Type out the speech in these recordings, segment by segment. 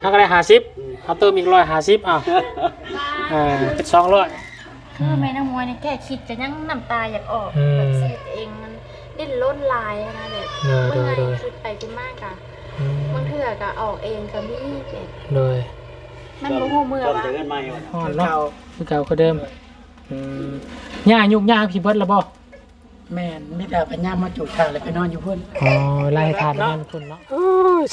ถ้าก็ได้ห้าสิบเอาเติมอีกร้อยห้าสิบอะอ่าเป็นสองร้อย คือแม่น้ำมวยนี่แค่คิดจะยังน้ำตาอยากออกอืมแบบเสียตัวเองมันดิ้นล้นลายอะนะแบบเออเมื่อไงโดยคิดไปคิดมากอะอืมบางเทื่อก็ออกเองก็มีแบบโดยมันบ่ฮู้เมื่อจนว่าจะเงินใหม่วะห่อนเนาะคือเก่าก็เดิมอืมย่ายุกย่าพี่เบิดแล้วบ่ แม่นมิตรปัญญามาจุดทางเลยไปนอนอยู่พุ่นอ๋อไล่ทานนั่นคุณเนาะ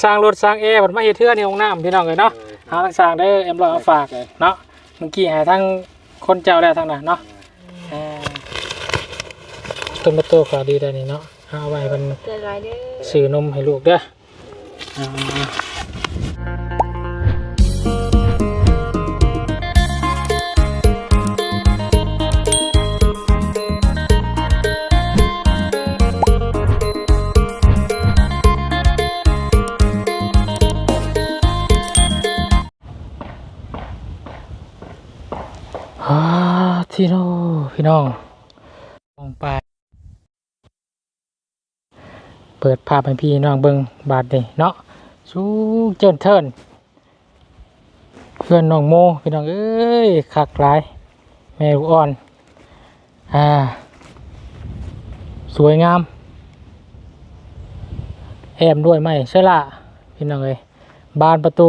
สร้างรถสร้างแอร์บัดมาเฮ็ดเทื่อในห้องน้ำพี่น้องเอ้ยเนาะหาทางสร้างได้อเอ็มร้อยเอาฝากเนาะเมื่อกี้ให้ทั้งคนเจ้าแล้วทั้งนั้นเนาะอ่าต้นมะโตขอดีได้นี่เนาะเอาไว้มันเจอไรเด้อ ซื้อนมให้ลูกเด้ออ่า พี่น้องมองไป เปิดภาพให้พี่น้องเบิงบาดนี่เนาะสูงเจินเทินเพื่อนน้องโมพี่น้องเอ้ยคักหลาย แม่ลูกอ่อนอ่าสวยงามแอมด้วยไหมเชล่าพี่น้องเอ้ยบานประตู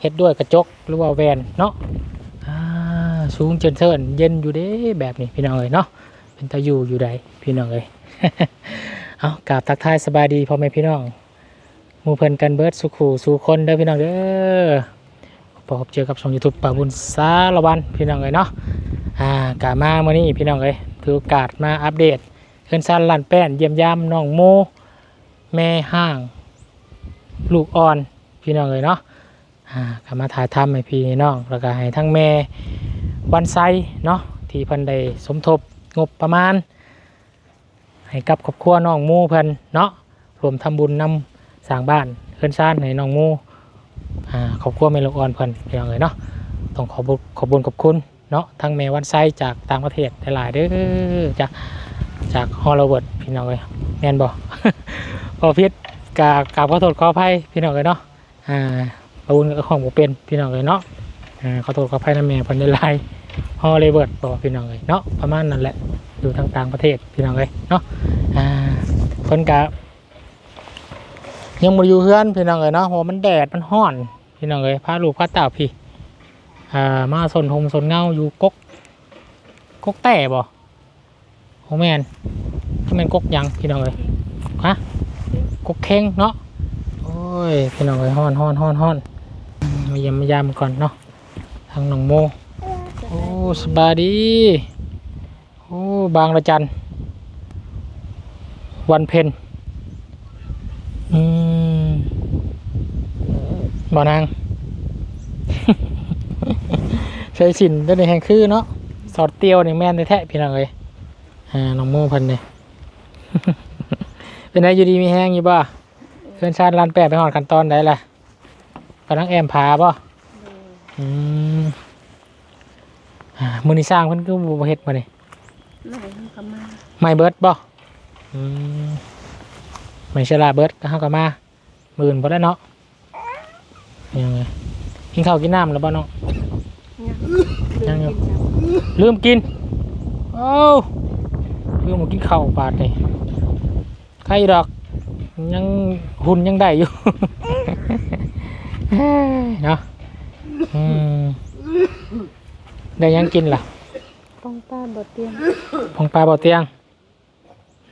เฮ็ดด้วยกระจกหรือว่าแวนเนาะ สูงเจนเทินเย็นอยู่เด้แบบนี้พี่น้องเอ้ยเนาะเป็นตาอยู่อยู่ใดพี่น้องเอ้ยเอากราบทักทายสบายดีพ่อแม่พี่น้องมูเพิ่นกันเบิร์ดสุขูสู่คนเด้อพี่น้องเด้อพบเจอกับช่องยูทูบป่าบุญสารวันพี่น้องเลยเนาะอ่ากามาเมื่อนี้พี่น้องเลยถือโอกาสมาอัปเดตเพื่อนซันลันแป้นเยี่ยมยามน้องโมแม่ห้าง ลูกอ่อนพี่น้องเลยเนาะ อ่ากมาถ่ายทำให้พี่น้องแล้วก็ให้ทั้งแม่วันไซเนาะที่เพิ่นได้สมทบงบประมาณ ให้กับครอบครัวน้องมูเพิ่นเนาะรวมทำบุญนำสร้างบ้านเพื่อนซ่านให้น้องมูอ่าครอบครัวเมลกอ่อนเพิ่นพี่น้องเอ๋ยเนาะต้องขอบุญขอบุญขอบคุณเนาะทั้งแม่วันไซจากต่างประเทศหลายๆเด้อจากจากฮอลลีวูดพี่น้องเอ๋ยแม่นบ่พอพิษกาบกราบขอโทษขออภัยพี่น้องเอ๋ยเนาะอ่า ขอบุญกับของบ่เป็นพี่น้องเอ๋ยเนาะอ่าขอโทษขออภัยนะแม่เพิ่นหลายฮอลลีวูดบ่พี่น้องเอ๋ยเนาะประมาณนั้นแหละอยู่ทางต่างประเทศพี่น้องเลยเนาะอ่าเพิ่นกะยังบ่อยู่เฮือนพี่น้องเลยเนาะเพราะว่ามันแดดมันร้อนพี่น้องเลยพาลูกพาเต่าพี่อ่ามาสนหมสนเงาอยู่กกกกแต่บ่โอแมนที่มันกกยังพี่น้องเลยฮะกกเข่งเนาะโอ้ยพี่น้องเลยฮ้อนฮ้อนฮ้อนฮ้อน ยี่ยมมายามก่อนเนาะทางหนองโมโอ้สบายดีโอ้บางระจันวันเพ็ญอืมบ่อนางใช้สินได้ในแห่งคือเนาะสอดเตียวนี่แม่นแท้พี่น้องเลยอ่าน้องโมพันเลยเป็นไงอยู่ดีมีแห้งอยู่บ่เพื่อนชาติลานแปดไปหอดกันตอนไหนล่ะ กำลังแอมพาบ่อืมอ่ามือนี่สร้างเพิ่นก็บ่เฮ็ดมาเลยไหนมันก็มาไม่เบิร์ดบ่อืมไม่ใช่ลาเบิร์ดก็ห้ากับมาหมื่นบ่ได้เนาะยังไงกินข้าวกินน้ำแล้วบ่เนาะยังอยู่ลืมกินโอ้าลืมมากินข้าวบาดนี่ใครดอกยังหุ่นยังได้อยู่ เนาะอืมได้ยังกินล่ะป้องป้าบ่เตียงพองปลาบ่อเตียง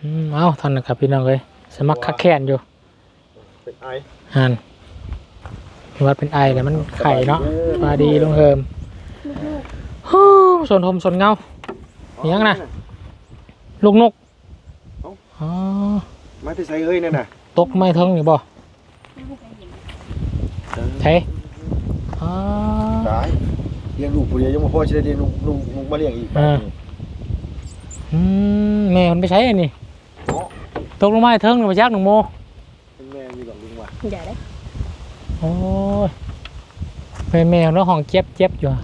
อืมเอาท่านนะครับพี่น้องเลยสมัครคักแค้นอยู่เป็นไอหันวัดเป็นไอแต่มันไข่เนาะปลาดีลงเฮิมฮู้สนทมสนเงามียังนะลูกนกอ๋อมาที่ใส่เอ้ยนั่นน่ะตกไม่เทิงอยู่บ่ ใช่อ๋อตายเลี้ยงลูกผู้เดียวยังบ่พอจะได้เลี้ยงลูกลูกลูกมาเลี้ยงอีกอ่าอืมแม่มันไปใช้อันนี้เนาะตกลงมาให้เทิงหรือไปยักหนึ่งโมเป็นแม่มีดอกลุงว่ะอย่าได้โอ้ยแม่แมวแล้วห้องเจ็บเจ็บอยู่อะ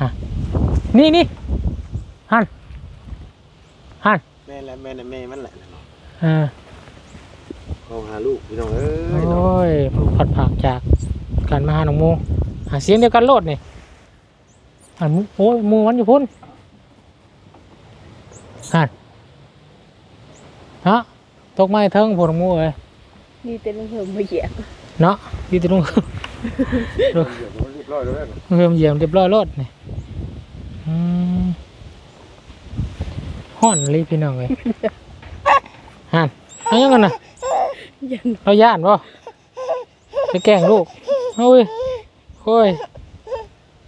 ฮะนี่นี่ฮันฮันแม่และแม่น่ะแม่มันแหละอ่า เขาหาลูกพี่น้องเอ้โอยเนาะ้ยผัดผักจากกันมาหาน้องโมหาเสียงเดียวกันโลดนี่อ่านโอ้ยหมูมันอยู่พุ่นอ่านฮะตกไม้เทิงพวกน้องโมเอ้ยนี่เป็นลุงเหิมมาเหยียบเนาะอยี่ตรงเดี๋ยวมันเรียบร้อยแล้วแม่เพิ่มเหยี่ยมเรียบร้อยโลดนี่อืมห่อนเลยพี่น้องเลยฮันเอายังกันนะยัน เราย่านป่ะไปแกล้งลูกเฮ้ยโอ้ย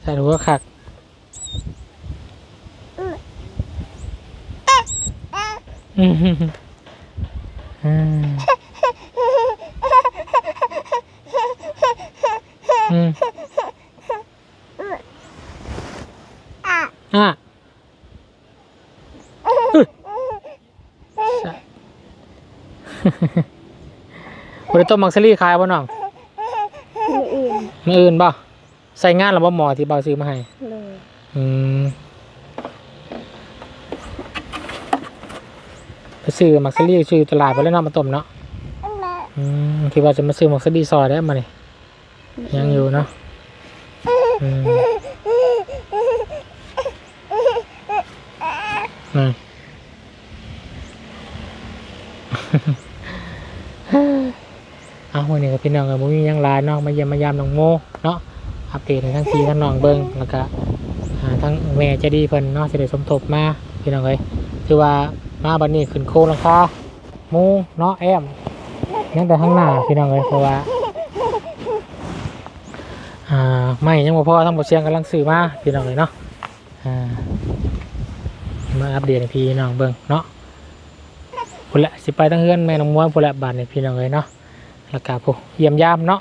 ใส่หัวขักอืมอืมอืมอะอึ๊ยใช่ บริต้มมักซรี่ขายบ่น้องมืออื่นมืออื่นบ่ใส่งานหรือบ่หมอที่เบาซื้อมาให้เลยอืมไปซื้อมักซรี่ซื้อตลาดไปแล้วเนาะมาต้มเนาะอืมคิดว่าจะมาซื้อมักซรี่ซอยได้มานี่ยังอยู่เนาะอืม พี่น้องกับมุ้ยยังหลายเนาะมาเยี่ยมมายามน้องโมเนาะอัปเดตให้ทั้งพี่ทั้งน้องเบิงแล้วก็อ่าทั้งแม่ใจะดีเพิ่นเนาะจะได้สมทบมาพี่น้องเลยถือว่ามาบัดนี้ขึ้นโคราคาหมูเนาะแอมยังแต่ข้างหน้าพี่น้องเลยเพราะว่า อ่าไม่ยังบ่พอทั้งหมดเสียงกำลังซื้อมาพี่น้องเลยเนาะอ่ามาอัปเดตให้พี่น้องเบิงเนาะพุ่นแหละสิไปตั้งเฮือนแม่น้องม้วนพุ่นแหละบาดนี่พี่น้องเลยเนาะ แล้วก็ผู้เยี่ยมยามเนาะ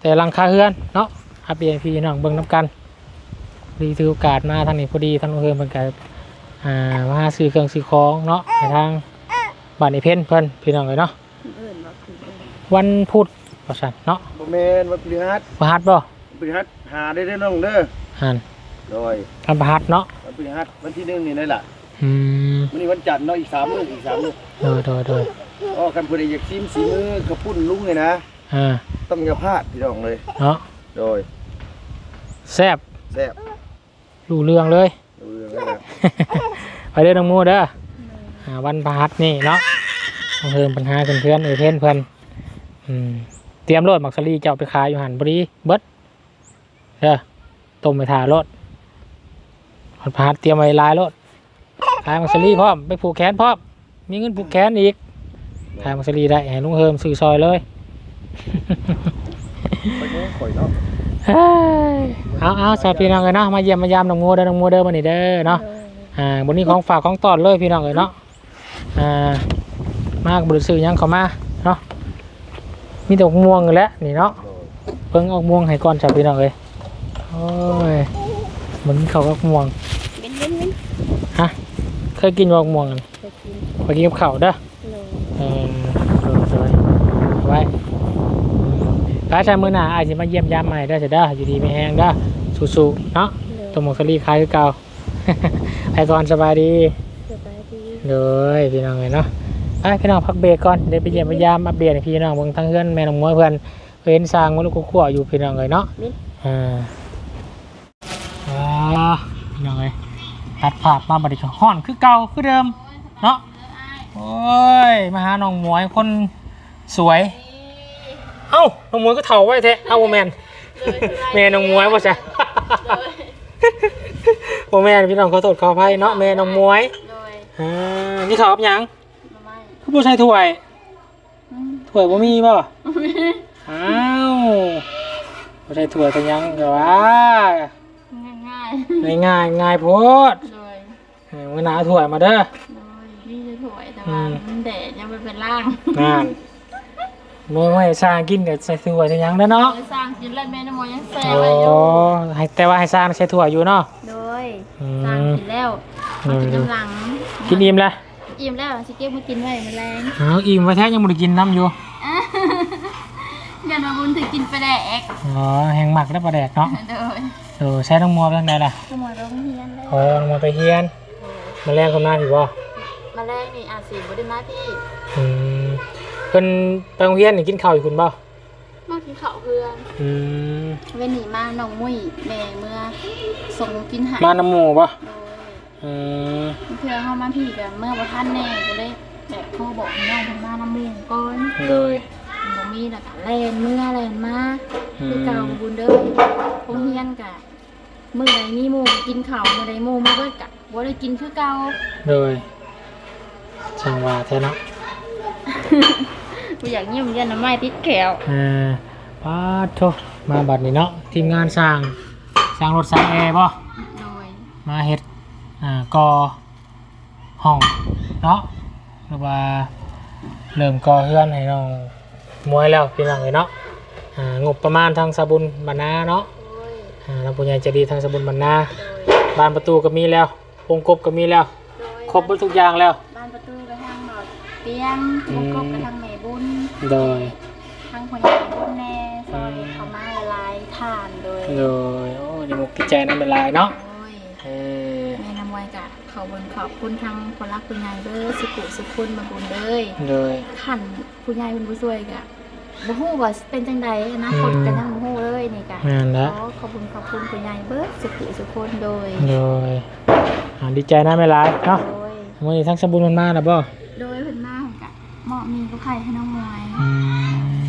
แต่หลังคาเฮือนเนาะอัปเดตให้พี่น้องเบิ่งน้ำกันดีถือโอกาสมาทางนี้พอดีทางเฮือนเพิ่นก็อ่ามาหาซื้อเครื่องซื้อของเนาะในทางบ้านในเพ่นเพิ่นพี่น้องเลยเนาะอื่นบอกคืออื่นวันพุธว่าซั่นเนาะบ่แม่นวันพฤหัสพฤหัสบ่พฤหัสหาได้เด้อน้องเด้ออ่านโดยวันพฤหัสเนาะวันพฤหัสวันที่หนึ่งนี่นั่นล่ะอืมวันนี้วันจันทร์เนาะอีกสามมื้ออีกสามมื้อโดยโดยโดย อ๋อคันผู้ใดอยากชิมสีมือกระปุ้นลุงเลยนะ อ่าต้องอย่าพลาดพี่น้องเลย เนาะโดยแซ่บแซ่บรู้เรื่องเลย ดูเรื่องได้นะไปเด้อน้องหมูเด้ออ่าวันพฤหัสนี่เนาะต้องเพิ่มปัญหาเพื่อนๆเออเพื่อนเพื่อนอืมเตรียมรถมักซรี่เจ้าไปขายอยู่หันบรีเบิดเด้อต้มไปทารถวันพฤหัสเตรียมไว้หลายรถขายมักซรี่พร้อมไปผูกแขนพร้อมมีเงินผูกแขนอีก ขายมักซรี่ได้ให้ลุงเฮิมซื้อซอยเลย ไปเน้ข่อยเนาะเฮ้ยเอาเอาสวัสดีน้องเลยเนาะมาเยี่ยมมายามน้องงูเด้อน้องงูเด้อมานี่เด้อเนาะอ่าบนนี้ของฝากของตอดเลยพี่น้องเลยเนาะอ่ามากบริสุทธิ์ยังเขามาเนาะมีดอกม่วงอยู่แหล้วนี่เนาะเพิ่งเออกม่วงให้ก่อนจับพี่น้องเลยโอ้ยเหมือนเขาก็ม่วงเป็นเล่นเล่นฮะเคยกินดอกม่วงกันจะกินไปกินกับข้าวเด้อ เลยเออโดยไว้พระชายมือหนาอาจจะมาเยี่ยมยามใหม่ได้เสียเด้ออยู่ดีไม่แห้งเด้สู้ๆเนาะตัวหมกสลีคล้ายคือเก่าไอก่อนสบายดีสบายดีเลยพี่น้องเลยเนาะไปพี่น้องพักเบรกก่อนเดี๋ยวไปเยี่ยมพยายามอัปเดตให้พี่น้องเบิ่งทั้งเพื่อนแม่น้องมวยเพื่อนเพื่อนสร้างมันลูกขั้วอยู่พี่น้องเลยเนาะอ่าพี่น้องเลยตัดภาพมาบัดนี้ก็ห้อนคือเก่าคือเดิมเนาะ โอ้ยมาหาน้องหมวยคนสวย เอ้าน้องหมวยก็เถ่าไว้แท้เอ้าบ่แมนแม่น้องหมวยว่าใช่โอแม่นพี่น้องขอโทษขออภัยเนาะแม่น้องหมวยเลยอ่านี่เขาวกับหยังมาไม่ผู้ผู้ชายถ้วยอืมถ้วยบ่มีบ่อ้าวผู้ชายถ้วยกันยังแต่ว่าง่ายง่ายง่ายง่ายโพดๆเลยเออมื่อหนาถ้วยมาเด้อเล ยนี่จะถวยแต่ว่ามันแดดยังไม่เป็นร่างงานมื่อไม่สร้างกินกับใส่ถ้วยกันยังเด้อเนาะเลยสร้างกินแล้วแม่น้ำมอยยังแซ่โอ้ไว้อยู่ให้แต่ว่าให้สร้างใส่ถ้วยอยู่เนาะ โดยอืม สร้างกินแล้วมากินน้ำหลังกินอิ่มแล้วอิ่มแล้วสิเก็บมากินไว้มันแรงอ้าวอิ่มไว้แท้ยังบ่ได้กินน้ำอยู่ ยันมาบุญถึงกินไปแดกอ๋อแห้งหมักแล้วปลาแดกเนาะโดยเออใช้น้องมัวไปทางใดล่ะขโมยโรงเรียนเลยโอ้น้องมัวไปเฮียนมาแรงคนหน้าผิวบ่ มาแรกนี่อาจสีบไดิมาพี่อืมเพิ่นไปโรงเรียนนี่กินข้าวอยู่คุณบ่บมากินข้าวเพื่อนอืมเว้นหนีมาน้องมุ้ยแม่เมื่อส่งกินใหายมาน้ำหมูปะโดยอืมเพื่อเข้ามาพี่กับเมื่อบ่ทันแน่ก็เลยแบบโทรบอกให้น้องเพิ่นมาน้ำหมูก่อนเลยบ่มีแล้วก็แล่นเมื่อแล่นมาอืมคือเก่าบุญเด้อโรงเรียนกะมื้อใดมีหมู่กินข้าวมื้อใดหมู่มาเบิดกะบ่ได้กินคือเก่าเลย ช่างว่าแท้เนาะบ่อยากยิ้มยันน้ำไม้ติดแขวอ่าป้าดโทมาบัดนี้เนาะทีมงานสร้างสร้างรถสร้างแอร์ป่ะโดยมาเฮ็ดอ่ากอห้องเนาะหรือว่าเริ่มก่อเฮือนให้น้องมวยแล้วพี่น้องเลยเนาะอ่างบประมาณทางสบุญบรรณาเนาะโดยอ่าทางผู้ใหญ่จะดีทางสบุญบรรณาบานประตูก็มีแล้ววงกบก็มีแล้ว ครบหมดทุกอย่างแล้ว ตียงวงกบไปทางแม่บุญโดยทางคนใหญ่บุญแน่ซอยเขามาละลายทานโดยโดยโอ้ยมุกที่ใจนั่นเป็นลายเนาะโอ้ยเออแม่นำไว้กะขอบนขอบคุณทางคนรักคุณยายเด้อสุขุสุขุนมาบุญเด้ยโดยขันคุณยายเป็นผู้ช่วยกะบ่ฮู้ว่าเป็นจังใดอนาคตกันยังบ่ฮู้เลยนี่กะงานขละอขอบคุณขอบคุณคุณยายเบิดสุขุสุขุนโดยโดยอ่าดีใจนะไม่ลายเนาะโดยมื่อนี้ทั้งสมบูรณ์มันมาแล้วบ่ หมาะมีก็ไข่ให้น้องมวยอืม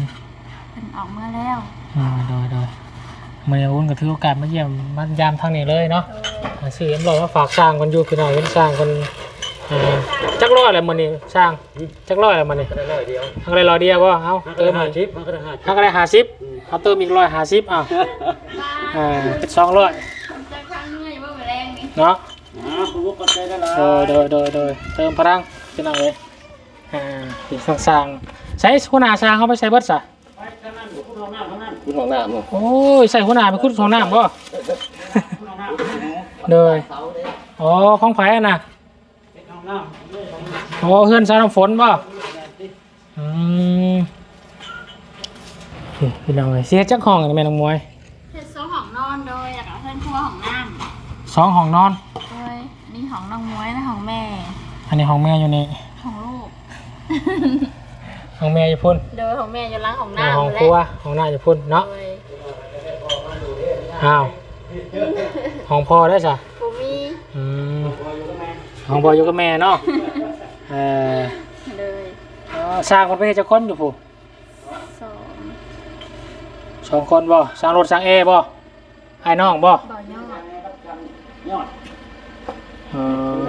เพิ่นออกเมื่อแล้วอ่าโดยโดยมื่อนี้อุ้นก็ถือโอกาสมาเยี่ยมมายามทางนี้เลยเนาะโดยมาซื้อเอ็มรอยมาฝากสร้างคนอยู่พี่น้องเห็นสร้างคนอ่าจักร้อยอะไรมื่อนี้สร้างจักร้อยอะไรมื่อนี้ได้ร้อยเดียวทางไรร้อยเดียวบ่เอาเติมห้าอีกชิปมันก็ได้ห้าชิปทางไรห้าสิบเอาเติมอีกร้อยห้าสิบอะอ่าเป็นสองร้อยจะครั้งเหนื่อยบ่แรงนี่เนาะอ่าคุณลูกก็ใจได้ละโดยโดยโดยโดยเติมพลังพี่น้องเลย อ่าที่สร้างสร้างใช้หัวหน้าสร้างเขาไปใช้เบิดซะคุณห้องน้ำมั้งโอ้ยใส่หัวหน้าไปคุดของน้ำบ่เลยอ๋อของไผ่อะนะอ๋อเฮือนสารำฝนบ่อืมนี่พี่น้องเลยเสียจักห้องกันแม่น้องมวยเฮ็ดโซห้องนอนโดยแล้วก็เพิ่นครัวห้องน้ำสองห้องนอนโดยอันนี้ของน้องมวยและของแม่ อันนี้ห้องแม่อยู่นี่ของลูก ห้องแม่อยู่พุ่นโดยของแม่อยู่ล้างของอ่าน้ำห้องครัวห้องหน้าอยู่พุ่นเนาะโดยอ้าวห้องพ่อได้จ้ะบ่มีอืมห้องพ่ออยู่กับแม่เนาะเออเลยอ๋อสร้างคนไปเฮ็ดจักคนอยู่ผู้สองสองคนบ่สร้างรถสร้างเอบ่ไอ้น้องบ่บ่อยอดยอดเออ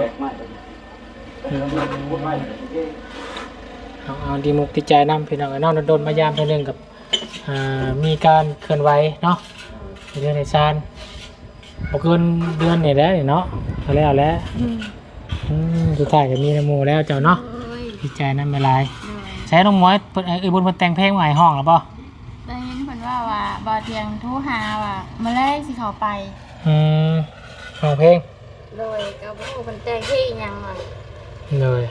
เอาเอาดีมุกดีใจนำพี่น้องไอ้น้องโดนๆมายามเท่านึงกับอ่ามีการเคลื่อนไหวเนาะในเดือนในซานบ่เกินเดือนนี่แหล้วเนาะเอาแล้วแล้วอืมสุดท้ายก็มีน้ำหมูแล้วเจ้าเนาะโอ้ยดีใจนำไม่ลายเลยใช้น้องมวยเพิ่นเอ้ยบุญเพิ่นแต่งเพลงมาให้ห้องแล้วบ่ได้ยินเพิ่นว่าว่าบ่เตียงโทรหาว่ามื้อแรกสิเข้าไป อืมห้องเพลงเลยก็บ่ฮู้เพิ่นแต่งที่อิหยังอะเลย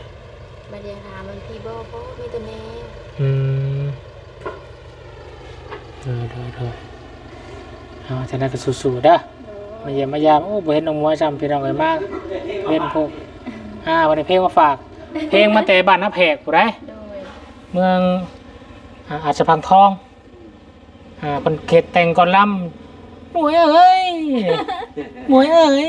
บ่ได้ถามมันพี่บ่บ่มีแต่แม่อืมเลยเลยเลยเอาจะได้ก็สู้ๆเด้อมาเยี่ยมมายามโอ้บ่เห็นน้องมวยจำพี่น้องเลยมากเล่นพวกอ่าวันนี้เพลงมาฝาก เพลงมาแต่บ้านน้าแพกผู้ใดโดยเมืองอ่าอาจจะพังทองอ่าเป็นเขตแต่งก่อนลำมวยเอ้ยมวยเอ้ย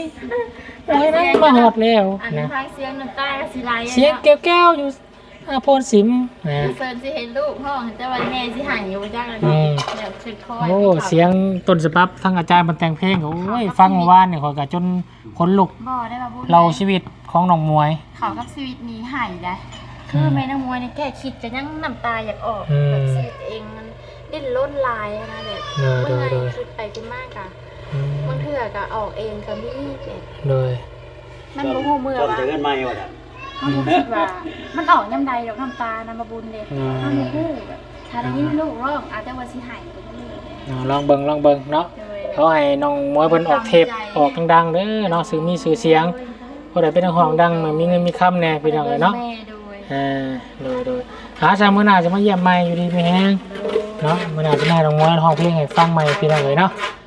มวยนั่นมาหอดแล้วอันนี้นะฟังเสียงน้ำตาก็สิไหลอะเสียงแก้วๆอยู่อาโพนสิมนะ เซิร์นสิเห็นลูกพ่อเห็นแต่ว่าแม่สิหายอยู่จักเลยอืเนาะมเดี๋ยวคิดคอยโอ้เสียงต้นฉบับทั้งอาจารย์บรรแต่งเพลงโอ้ยฟังเมื่อวานเนี่ยขอยกะจนขนลุกบ่ได้มาบุญเราชีวิตของน้องมวย เขากับชีวิตนี้หายได้คือแม่นางมวยเนี่ยแค่คิดจะยังน้ำตาอยากออกอืมแบบชีวิตเองมันดิ้นรนหลายอะนะแบบเออเมื่อไงโดยคิดไปคิดมากอะอืม บางเทื่อก็ออกเองก็มีแบบเลยมันบ่ฮู้เมื่อจนว่าจะเงินไม่วะมันบ่คิดว่ามันออกยามใดดอกน้ำตานะมาบุญเด้อืม มันบ่ฮู้แบบถ้าได้ยินลูกร้องอาจจะว่าสิหายก็บ่รู้อ่าลองเบิงลองเบิงเนาะโดยเขาให้น้องมวยเพิ่นออกเทปออกดังๆเด้อเนาะสื่อมีสื่อเสียงเพราะได้เป็นนักร้องดังมันมีเงินมีคำแน่พี่น้องเอ้ยเนาะ แม่โดยอ่าโดยโดยหาชามื้อหน้าจะมาเยี่ยมใหม่อยู่ดีมีแฮงเนาะมื้อหน้าจะมาให้น้องมวยร้องเพลงให้ฟังใหม่พี่น้องเอ้ยเนาะอ่า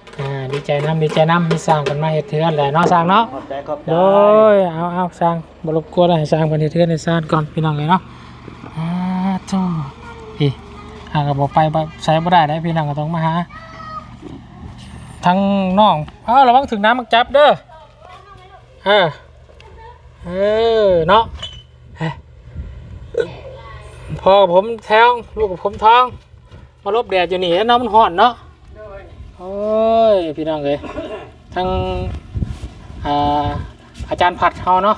ดีใจนํดีใจนํมีสร้างกันมาเฮ็ดเทือนแหละเนาะสร้างเนาะขอบใจขอบใจโดยเอาเอาสร้างบรบกวนให้สร้างพันธุ์เทือนในสร้างก่อนพี่น้องเลยเนาะอ่าโธ่พี่หากก็บอกไปบ่ใช้บ่ได้ได้พี่น้องก็ต้องมาหาทั้งน้องเอ้าระวังถึงน้ำมักจับเด้อเออเออเนาะเฮ้ยพ่อกับผมแท้งลูกกับผมท้องมาลบแดดอยู่นี่แล้วน้ำมันห่อนเนาะ โอ้ยพี่น้องเลยทั้งอ่าอาจารย์ผัดเฮาเนาะ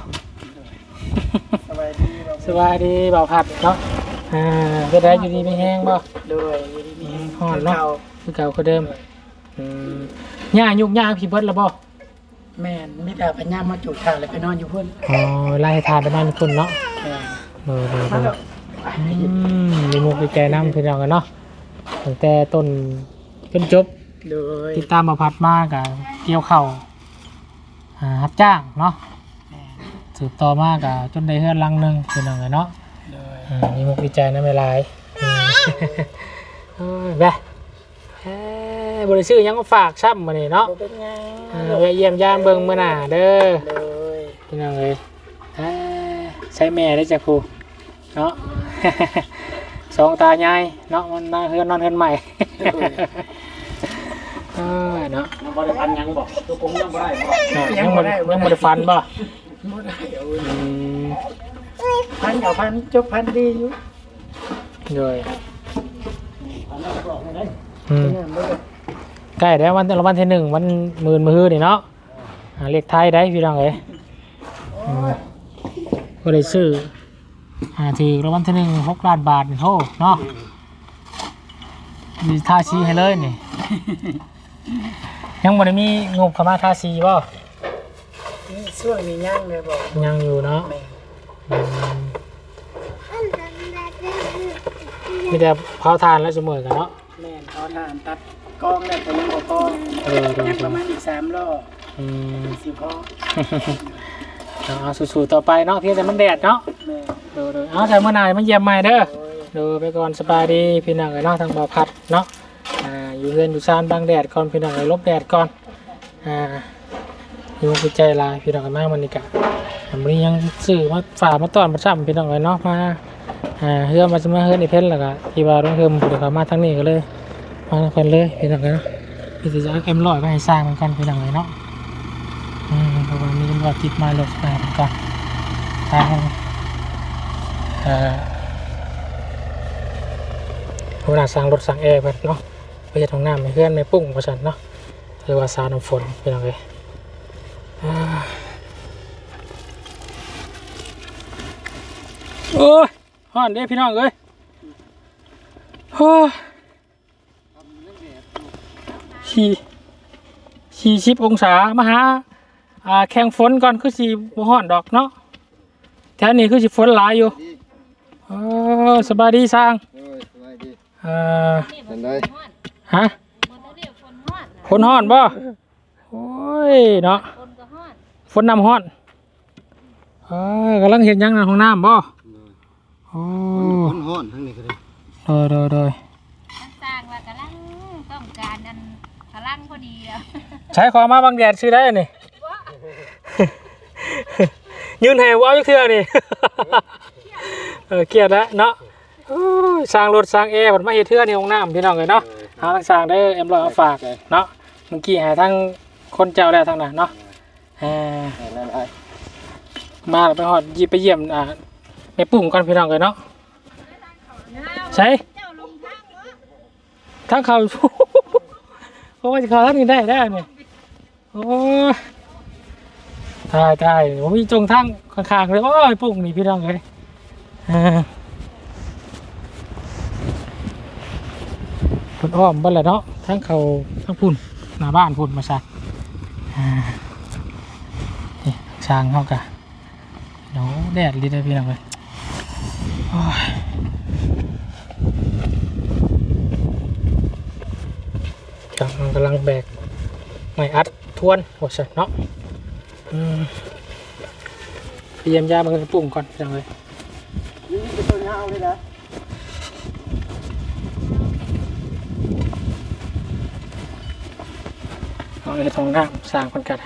สบายดีบ่สวัสดีบ่าวผัดเนาะอ่าเป็นไรอยู่ดีไม่แห้งบ่โดยมีฮ้อนเนาะเก่าคือเก่าคือเดิมอืมย่ายุกย่าพี่เบิดแล้วบ่แม่นมีแต่พญามาจุดทางเลยไปนอนอยู่พุ่นอ๋อไล่ทานไปนอนคุณเนาะแม่นเออเออเอมาอแล้วอืมมีมุกมีแกน้ำพี่น้องกันเนาะตั้งแต่ต้นจนจบ โดยติดตามมาพัดมากกับเกี่ยวเข่าวอ่ารับจ้างเนาะแม่นสืบต่อมากกับจนได้เฮือนหลังหนึงพี่น้องกันเนาะโดยอืมมีมุกดีใจนะไม่ลายอืมเอ้ยไปเอ้ยบริชื่อหยังมาฝากซ้ำมานี่เนาะบ่เป็นหยังเออไปเยี่ยมยามเบิ่งมื้อหน้าเด้อ โดยพี่น้องเอ้ยเอ้ยใช้แม่ได้จากครูเนาะ สองตายายเนาะมันนอนเฮือนนอนเฮือนใหม่เออเนาะบ่ได้พันยังบ่ตัวผมยังบ่ได้บ่เนาะยังบ่ได้ยังบ่ได้ฟันบ่บ่ได้เอาอืมพันเอาพันจบพันดีอยู่เลยพันแล้วก็บอกให้ได้อืม เนี่ยบ่ได้ใกล้แล้ววันรางวัลที่หนึ่งวันหมื่นมือนี่เนาะอ่าเลขไทยได้พี่น้องเอ้ยอืมก็ได้ซื้ออ่าถือรางวัลที่หนึ่งหกล้านบาทนี่โทษเนาะมีท่าชี้ให้เลยนี่ ยังบ่ได้มีงบเข้ามาท่าซีบ่นี่ช่วงนี้ย่างเลยบอกยังอยู่เนาะแม่นอืมมีแต่เผาทานแล้วเสมอกันเนาะ แม่นเขาทานตัดกองแล้วแต่ยังบ่พอเออดูยังประมาณอีกสามรอบอืมสิพอเอาสู้ๆต่อไปเนาะเพียงแต่มันแดดเนาะแม่นดูดูเอาใส่เมื่อไหร่มาเยี่ยมใหม่เด้อโดยดูไปก่อนสบายดีพี่น้องไอ้เนาะทางบ่อพัดเนาะ อยู่เรือนอยู่ซานบางแดดก่อนพี่น้องไอ้ลบแดดก่อนอ่าอยู่กุใจลายพี่น้องไอ้มากมันนี่กะวันนี้ยังซื้อมาฝ่ามาต้อนมาซ้ำพี่น้องไอ้เนาะมาอ่าเฮือมาจะมาเฮือนเพิ่นแล้วก็ที่ว่าต้องเฮือมเดี๋ยวมาทางนี้ก็เลยมาทางคนเลยพี่น้องไอ้เนาะพี่จะเอาเอ็มร้อยไปให้สร้างเหมือนกันพี่น้องไอ้เนาะอืมเพราะว่ามีตำรวจติดมาเลยไปเหมือนกันทางเอ่อเวลาสั่งรถสั่งแอร์ไปเนาะ ไปเฮ็ดห้องน้ำให้เพื่อนในปุ้งประชันเนาะหรือว่าสาน้ำฝนพี่น้องเลยอ่าโอ้ยฮ้อนเด้พี่น้องเอ้ยโอ้ยสี่สี่สิบองศามาหาอ่าแข่งฝนก่อนคือสี่บ่ฮ้อนดอกเนาะแถวนี้คือสิฝนหลายอยู่ดีเออสบายดีสร้างเอ้ยสบายดีเอ่อเป็นได ฮะมันเรียกฝนฮ้อนฝนฮ้อนบ่โอ้ยเนาะฝนก็ฮ้อนฝนน้ำฮ้อนเออกำลังเห็นยังในห้องน้ำบ่โอ้คนฮ้อนทั้งนี้ก็ได้โดยโดยโดยมันสร้างว่ากำลังต้องการอันพลังพอดีอะใช้ของมาบางแดดซื้อได้นี่ยืนแหวเอาจักเทื่อนี่เออเกลียดแล้วเนาะโอ้ยสร้างรถสร้างแอร์บัดมาเฮ็ดเทื่อในห้องน้ำพี่น้องเลยเนาะ หาทางสร้างได้อเอ็มร้อยเอาฝากเนาะเมื่อกี้หาทางคนเจ้าแล้วทางนั้นเนาะเออได้ได้มาแล้วไปหอดยีไปเยี่ยมอ่าแม่ปุ่งก่อนพี่น้องกันเนาะใช่เจ้าลงทางวะทางเขาเพราะว่าจะเขาทางนี้ได้ได้เนี่ยโอ้ยตายตายผมมีจงทางข้างๆเลยโอ้ยปุ่งนี่พี่น้องเลยเออพุ่น อ้อมบ้านแหละเนาะทั้งเขาทั้งพุ่นหน้าบ้านพุ่นมาซะอ่านี่ช้างเขากะเดี๋ยวแดดลิดเลยพี่น้องเลยกำลังแบกไม่อัดทวนโอ้ใช่เนาะอืมไปเยี่ยมยามันก็ปุ่งก่อนพี่น้องเลยนี่เป็นตัวยาวเลยนะ เอาในท้องน้ำสร้างคนกัน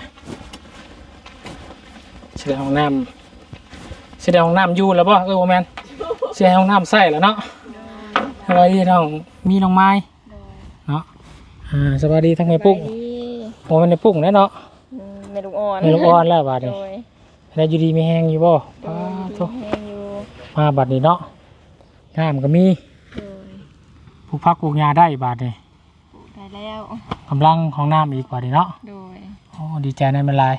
เสียห้องน้ำเสียห้องน้ำอยู่แล้วป่ะเออโอแมนเสียห้องน้ำใส่แล้วเนาะสวัสดีน้องมีน้องไม้เนาะอ่าสวัสดีทั้งแม่ปุ้งโอ้มันในปุ้งแน่เนาะเมลูกอ่อนในลูกอ่อนแล้วบาดโดนี้ยแล้วอยู่ดีมีแห้งอยู่บ่โดป้ายโตแห้งอยู่มาบัดนี้เนาะน้ำก็มีโดยปลูกพักปลูกหญ้าได้บาดนี้ได้ แล้ว กำลังของน้ำอีกบาดนี้เนาะโดย โอ้ดีใจในเวลาย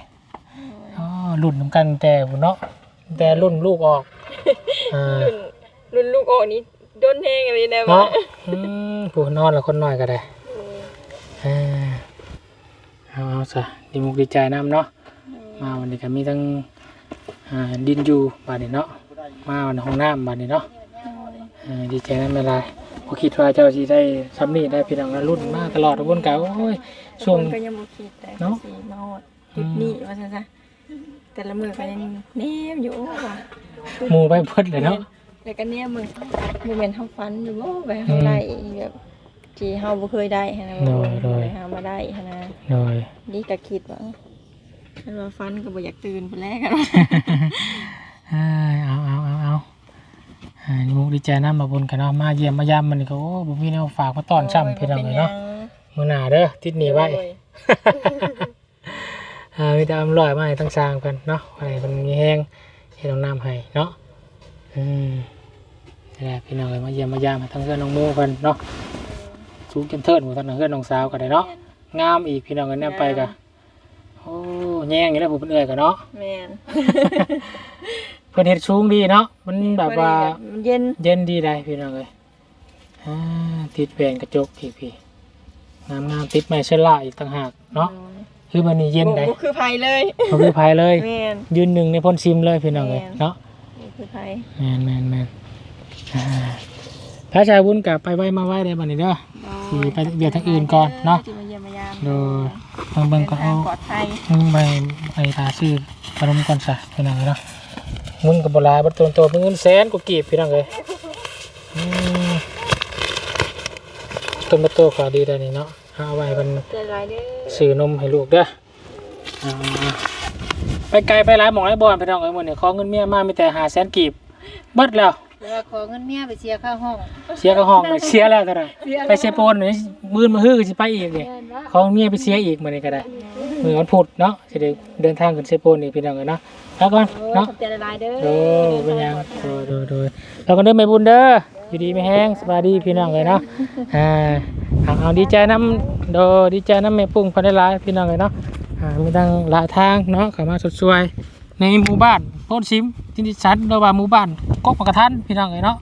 อ๋อรุ่นน้ำกันแต่พุ่นเนาะแต่รุ่นลูกออกอ่ารุ่นลูกอ่อนนี้โดนแห้งอะไรแน่เนาะอืมผู้นอนแล้วคนน้อยก็ได้อ่าเอาเอาซะดีมุกดีใจน้ำเนาะมาวันนี้ก็มีทั้งอ่าดินอยู่บาดนี้เนาะมาวันห้องน้ำบาดนี้เนาะอ่าดีใจน้ำไม่ลา ยพอคิดว่าเจ้าสิได้ซ้ำนี่ได้พี่น้องนะรุ่นมาตลอดทุกคนเก่าโอ้ยช่วงก็ยังบ่คิดแต่เนาะสีมาหดจุดนี้ว่าซั่นซะแต่ละมือก็ยังแนมอยู่ว่ะหมูไปเพิ่นเลยเนาะ แล้วก็เนี่ยมึงบ่แม่นเฮาฝันอยู่บ่ไปเฮาได้แบบที่เฮาบ่เคยได้หันนะบ่ได้เฮามาได้หันนะหน่อยนี่ก็คิดว่าคันว่าฝันก็บ่อยากตื่นพุ่นแรกกัน เอ้ยเอาเอาเอาเอา อ่าดีมุกดีใจน้ำมาบนกันเนาะมาเยี่ยมมายามมันนี่ก็โอ้บ่มีแนวฝากมาต้อนช่ำพี่น้องเลยเนาะมื้อหน้าเด้อติดหนีไว้ อ่ามีแต่อำลอยมาให้ทั้งสร้างกันเนาะให้มันมีแห้งให้น้องน้ำให้เนาะอืมนี่แหละพี่น้องเลยมาเยี่ยมมายามให้ทั้งเพื่อนน้องโมกันเนาะสูงจนเทิดหมดทั้งเพื่อนน้องสาวกันเลยเนาะงามอีกพี่น้องกันแนมไปกันโอ้แย่งอย่างนี้ผมเป็นเอื่อยกันเนาะ แม่น เพื่อนเฮ็ดสูงดีเนาะมันแบบว่ามันเย็นเย็นดีได้พี่น้องเลยอ่าติดแหวนกระจกพี่พี่งามงามๆติดไม้เชล่าอีกต่างหากเนาะคือมันนี่เย็นได้บ่คือไผเลยเขาคือภายเลยแม่นยืนหนึ่งในพ่นซิมเลยพี่น้องเลยแม่นเนาะบ่คือไผแมนแมนแมนอ่าพระชายวุ้นกลับไปไว้มาไว้ได้บัดนี้เด้อสิไปเวียดทางอื่นก่อนเนาะสิมาเยี่ยมมายามโดยเบิ่งเบิ่งก่อนดิเอาทางปลอดภัยมึงไปไปตาซื้อขนมก่อนซะพี่น้องเลยเนาะ เงินกับโบราณบัดตัวโตเป็นเงินแสนกว่ากีบพี่น้องเลยอืมต้นมะโตขอดีได้นี่เนาะเอาไว้มันใจร้ายเด้อซื้อนมให้ลูกเด้ออ่าไปไกลไปหลายหมองหลายบอนพี่น้องเอ้ยหมดเนี่ยขอเงินเมียมามีแต่หาแสนกีบเบิดแล้วแล้วขอเงินเมียไปเสียค่าห้อง เสียก็ห้องเลยเสียแล้วเท่าไหร่ไปเสียโปนหน่อยมือนมาฮื้อก็สิไปอีกเนี่ยของเมียไปเสียอีกมานี่ก็ได้มือวันพุธเนาะสิได้เดินทางขึ้นเสียโปนอีกพี่น้องเอ้ยเนาะ แล้วก่อนเนาะ ขอบใจหลายๆเด้อโดเป็นหยังโดโดโดเราก็เดินไปบุญเด้ออยู่ดีไม่แห้งสบายดีพี่น้องเลยเนาะอ่าเอาเอาดีใจน้ำโดดีใจน้ำแม่ปุ้งพันได้หลายพี่น้องเลยเนาะอ่ามีทางหลายทางเนาะเข้ามาสดสวยในหมู่บ้านโพนซิมที่ดิฉันเราว่าหมู่บ้านกกปะกระทันพี่น้องเลยเนาะ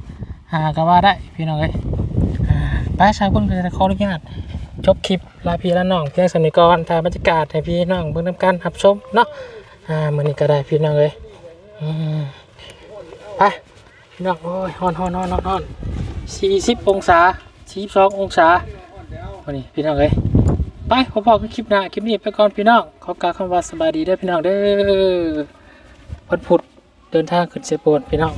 อ่าก็ว่าได้พี่น้องเลยอ่าไปชาวคนก็จะขออนุญาตจบคลิปลาพี่ละน้องเพียงสำนึกก่อนถ่ายบรรยากาศให้พี่น้องเบิ่งนำกันรับชมเนาะ อ่ามื้อนี้ก็ได้พี่น้องเลยอืมไปพี่น้องโอ้ยฮอนฮอนฮอนฮอนฮอนสี่สิบองศาสี่สององศาวันนี้พี่น้องเลยไปพอๆกับคลิปหน้าคลิปนี้ไปก่อนพี่น้องขอกล่าวคำว่าสบายดีได้พี่น้องเด้อวันพุธเดินทางขึ้นเซโปนพี่น้อง